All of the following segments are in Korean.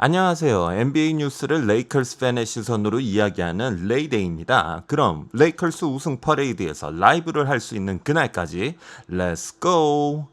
안녕하세요. NBA 뉴스를 레이컬스 팬의 시선으로 이야기하는 레이데이입니다. 그럼 레이컬스 우승 퍼레이드에서 라이브를 할 수 있는 그날까지 렛츠 고!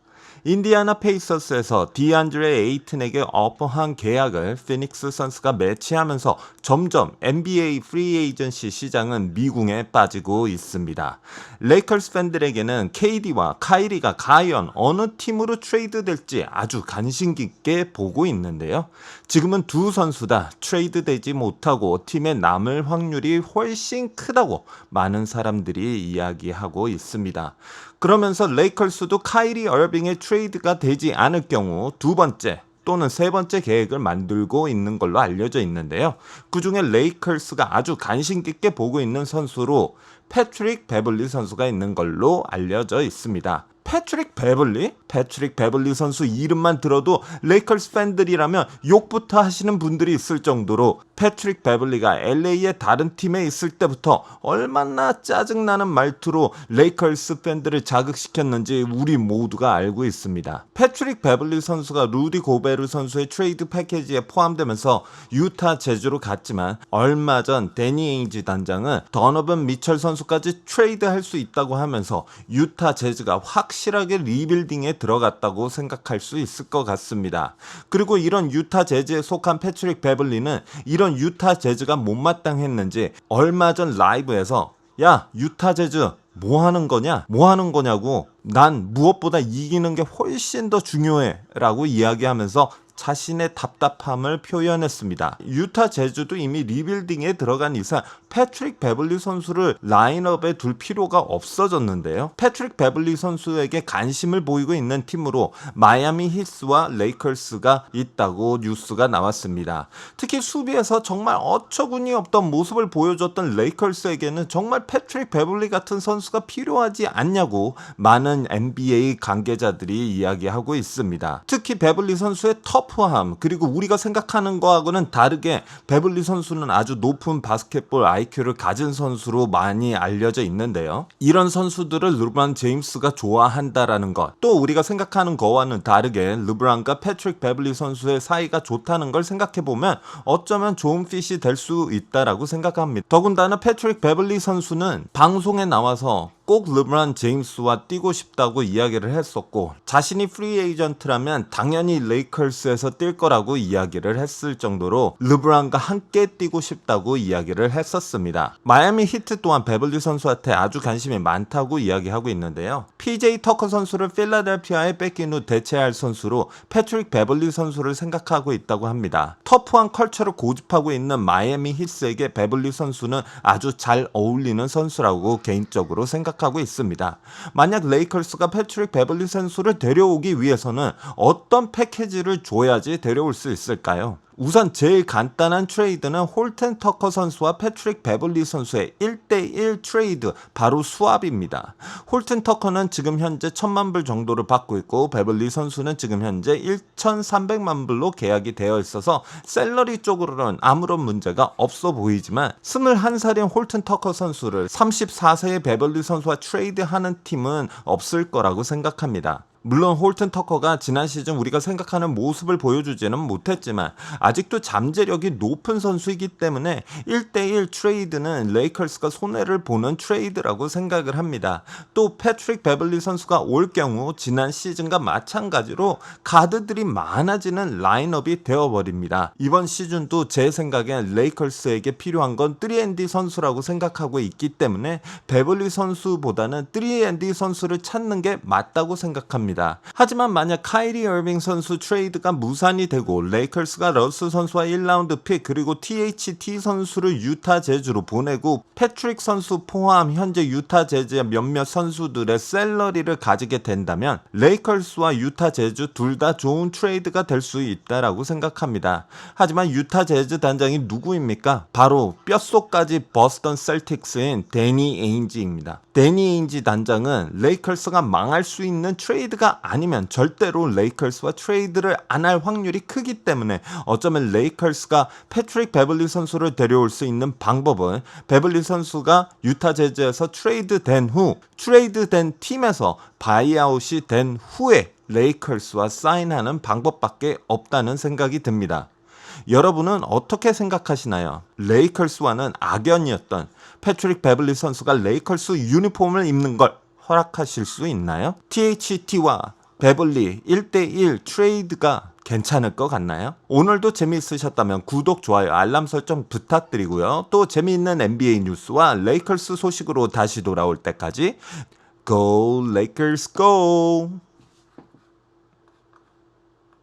인디아나 페이서스에서 디안드레 에이튼에게 어퍼한 계약을 피닉스 선수가 매치하면서 점점 NBA 프리 에이전시 시장은 미궁에 빠지고 있습니다. 레이컬스 팬들에게는 KD와 카이리가 과연 어느 팀으로 트레이드 될지 아주 관심 깊게 보고 있는데요. 지금은 두 선수 다 트레이드 되지 못하고 팀에 남을 확률이 훨씬 크다고 많은 사람들이 이야기하고 있습니다. 그러면서 레이컬스도 카이리 얼빙의 트레이드 가 되지 않을 경우 두 번째 또는 세 번째 계획을 만들고 있는 걸로 알려져 있는데요. 그 중에 레이컬스가 아주 관심 깊게 보고 있는 선수로 패트릭 베블리 선수가 있는 걸로 알려져 있습니다. 패트릭 베블리? 패트릭 베블리 선수 이름만 들어도 레이컬스 팬들이라면 욕부터 하시는 분들이 있을 정도로 패트릭 베블리가 LA의 다른 팀에 있을 때부터 얼마나 짜증나는 말투로 레이컬스 팬들을 자극시켰는지 우리 모두가 알고 있습니다. 패트릭 베블리 선수가 루디 고베르 선수의 트레이드 패키지에 포함되면서 유타 제주로 갔지만 얼마 전 데니 에인지 단장은 더너번 미철 선수까지 트레이드 할 수 있다고 하면서 유타 제즈가 확실 하게 리빌딩에 들어갔다고 생각할 수 있을 것 같습니다. 그리고 이런 유타 제즈에 속한 패트릭 베블리는 이런 유타 제즈가 못마땅했는지 얼마 전 라이브에서 야 유타 제즈 뭐 하는 거냐? 뭐 하는 거냐고 난 무엇보다 이기는 게 훨씬 더 중요해 라고 이야기하면서 자신의 답답함을 표현했습니다. 유타 제주도 이미 리빌딩에 들어간 이상 패트릭 베블리 선수를 라인업에 둘 필요가 없어졌는데요. 패트릭 베블리 선수에게 관심을 보이고 있는 팀으로 마이애미 히스와 레이컬스가 있다고 뉴스가 나왔습니다. 특히 수비에서 정말 어처구니 없던 모습을 보여줬던 레이컬스에게는 정말 패트릭 베블리 같은 선수가 필요하지 않냐고 많은 NBA 관계자들이 이야기하고 있습니다. 특히 베블리 선수의 터 프함 그리고 우리가 생각하는 거하고는 다르게 베블리 선수는 아주 높은 바스켓볼 IQ를 가진 선수로 많이 알려져 있는데요. 이런 선수들을 르브란 제임스가 좋아한다라는 것. 또 우리가 생각하는 거와는 다르게 르브란과 패트릭 베블리 선수의 사이가 좋다는 걸 생각해 보면 어쩌면 좋은 핏이 될 수 있다라고 생각합니다. 더군다나 패트릭 베블리 선수는 방송에 나와서 꼭 르브란 제임스와 뛰고 싶다고 이야기를 했었고 자신이 프리 에이전트라면 당연히 레이컬스에서 뛸 거라고 이야기를 했을 정도로 르브란과 함께 뛰고 싶다고 이야기를 했었습니다. 마이애미 히트 또한 베블리 선수한테 아주 관심이 많다고 이야기하고 있는데요. PJ 터커 선수를 필라델피아에 뺏긴 후 대체할 선수로 패트릭 베블리 선수를 생각하고 있다고 합니다. 터프한 컬처를 고집하고 있는 마이애미 히스에게 베블리 선수는 아주 잘 어울리는 선수라고 개인적으로 생각 생각하고 있습니다. 만약 레이컬스가 패트릭 베블리 선수를 데려오기 위해서는 어떤 패키지를 줘야지 데려올 수 있을까요? 우선 제일 간단한 트레이드는 홀튼 터커 선수와 패트릭 베블리 선수의 1대1 트레이드 바로 수합입니다. 홀튼 터커는 지금 현재 1000만 불 정도를 받고 있고 베블리 선수는 지금 현재 1300만 불로 계약이 되어 있어서 셀러리 쪽으로는 아무런 문제가 없어 보이지만 21살인 홀튼 터커 선수를 34세의 베블리 선수와 트레이드하는 팀은 없을 거라고 생각합니다. 물론 홀튼 터커가 지난 시즌 우리가 생각하는 모습을 보여주지는 못했지만 아직도 잠재력이 높은 선수이기 때문에 1대1 트레이드는 레이컬스가 손해를 보는 트레이드라고 생각을 합니다. 또 패트릭 베블리 선수가 올 경우 지난 시즌과 마찬가지로 가드들이 많아지는 라인업이 되어버립니다. 이번 시즌도 제 생각엔 레이컬스에게 필요한 건 3&D 선수라고 생각하고 있기 때문에 베블리 선수보다는 3&D 선수를 찾는 게 맞다고 생각합니다. 있습니다. 하지만 만약 카이리 얼빙 선수 트레이드가 무산이 되고 레이컬스가 러스 선수와 1라운드 픽 그리고 THT 선수를 유타 제주로 보내고 패트릭 선수 포함 현재 유타 제주의 몇몇 선수들의 셀러리를 가지게 된다면 레이컬스와 유타 제주 둘 다 좋은 트레이드가 될 수 있다라고 생각합니다. 하지만 유타 제주 단장이 누구입니까? 바로 뼛속까지 버스턴 셀틱스인 데니 에인지입니다. 데니 에인지 단장은 레이컬스가 망할 수 있는 트레이드가 아니면 절대로 레이컬스와 트레이드를 안 할 확률이 크기 때문에 어쩌면 레이컬스가 패트릭 베블리 선수를 데려올 수 있는 방법은 베블리 선수가 유타 제즈에서 트레이드 된 후 트레이드 된 팀에서 바이아웃이 된 후에 레이컬스와 사인하는 방법밖에 없다는 생각이 듭니다. 여러분은 어떻게 생각하시나요? 레이컬스와는 악연이었던 패트릭 베블리 선수가 레이컬스 유니폼을 입는 걸 허락하실 수 있나요? THT와 베블리 1대1 트레이드가 괜찮을 것 같나요? 오늘도 재미있으셨다면 구독, 좋아요, 알람 설정 부탁드리고요. 또 재미있는 NBA 뉴스와 레이컬스 소식으로 다시 돌아올 때까지 Go Lakers Go!